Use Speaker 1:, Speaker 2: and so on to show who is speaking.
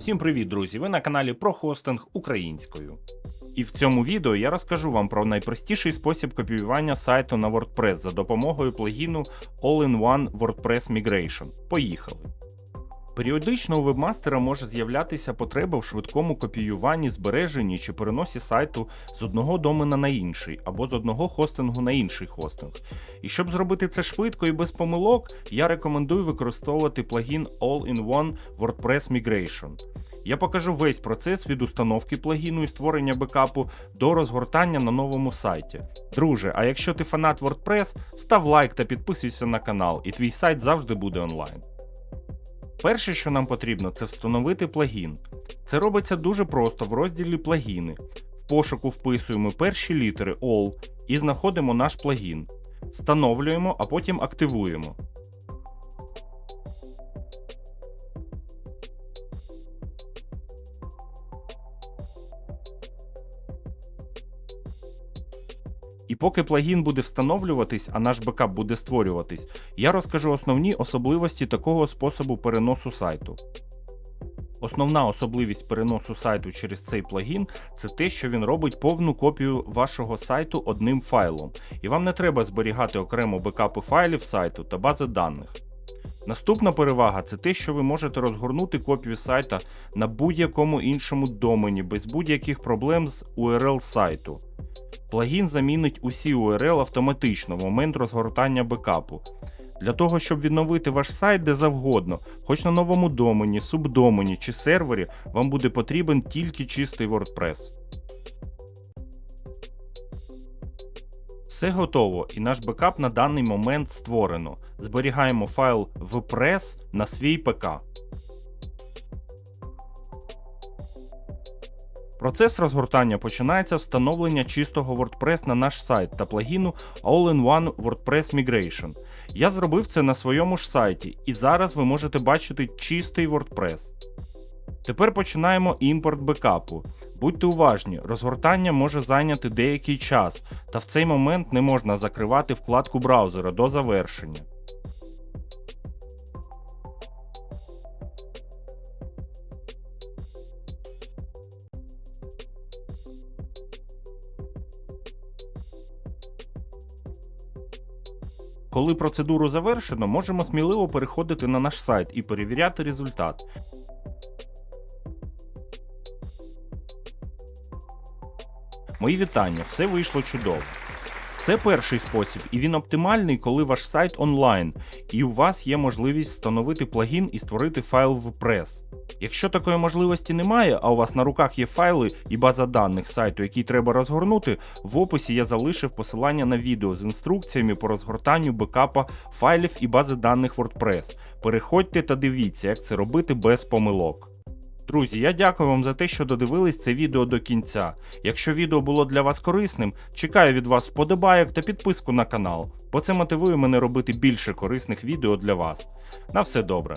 Speaker 1: Всім привіт, друзі! Ви на каналі про хостинг українською. І в цьому відео я розкажу вам про найпростіший спосіб копіювання сайту на WordPress за допомогою плагіну All-in-One WordPress Migration. Поїхали! Періодично у вебмастера може з'являтися потреба в швидкому копіюванні, збереженні чи переносі сайту з одного домена на інший або з одного хостингу на інший хостинг. І щоб зробити це швидко і без помилок, я рекомендую використовувати плагін All-in-One WordPress Migration. Я покажу весь процес від установки плагіну і створення бекапу до розгортання на новому сайті. Друже, а якщо ти фанат WordPress, став лайк та підписуйся на канал, і твій сайт завжди буде онлайн. Перше, що нам потрібно, це встановити плагін. Це робиться дуже просто в розділі плагіни. В пошуку вписуємо перші літери All і знаходимо наш плагін. Встановлюємо, а потім активуємо. І поки плагін буде встановлюватись, а наш бекап буде створюватись, я розкажу основні особливості такого способу переносу сайту. Основна особливість переносу сайту через цей плагін це те, що він робить повну копію вашого сайту одним файлом, і вам не треба зберігати окремо бекапи файлів сайту та бази даних. Наступна перевага це те, що ви можете розгорнути копію сайта на будь-якому іншому домені без будь-яких проблем з URL сайту. Плагін замінить усі URL автоматично в момент розгортання бекапу. Для того, щоб відновити ваш сайт де завгодно, хоч на новому домені, субдомені чи сервері, вам буде потрібен тільки чистий WordPress. Все готово, і наш бекап на даний момент створено. Зберігаємо файл WPress на свій ПК. Процес розгортання починається з встановлення чистого WordPress на наш сайт та плагіну All-in-One WordPress Migration. Я зробив це на своєму ж сайті, і зараз ви можете бачити чистий WordPress. Тепер починаємо імпорт бекапу. Будьте уважні, розгортання може зайняти деякий час, та в цей момент не можна закривати вкладку браузера до завершення. Коли процедуру завершено, можемо сміливо переходити на наш сайт і перевіряти результат. Мої вітання, все вийшло чудово. Це перший спосіб, і він оптимальний, коли ваш сайт онлайн, і у вас є можливість встановити плагін і створити файл в прес. Якщо такої можливості немає, а у вас на руках є файли і база даних сайту, який треба розгорнути, в описі я залишив посилання на відео з інструкціями по розгортанню бекапа файлів і бази даних WordPress. Переходьте та дивіться, як це робити без помилок. Друзі, я дякую вам за те, що додивились це відео до кінця. Якщо відео було для вас корисним, чекаю від вас вподобайок та підписку на канал, бо це мотивує мене робити більше корисних відео для вас. На все добре.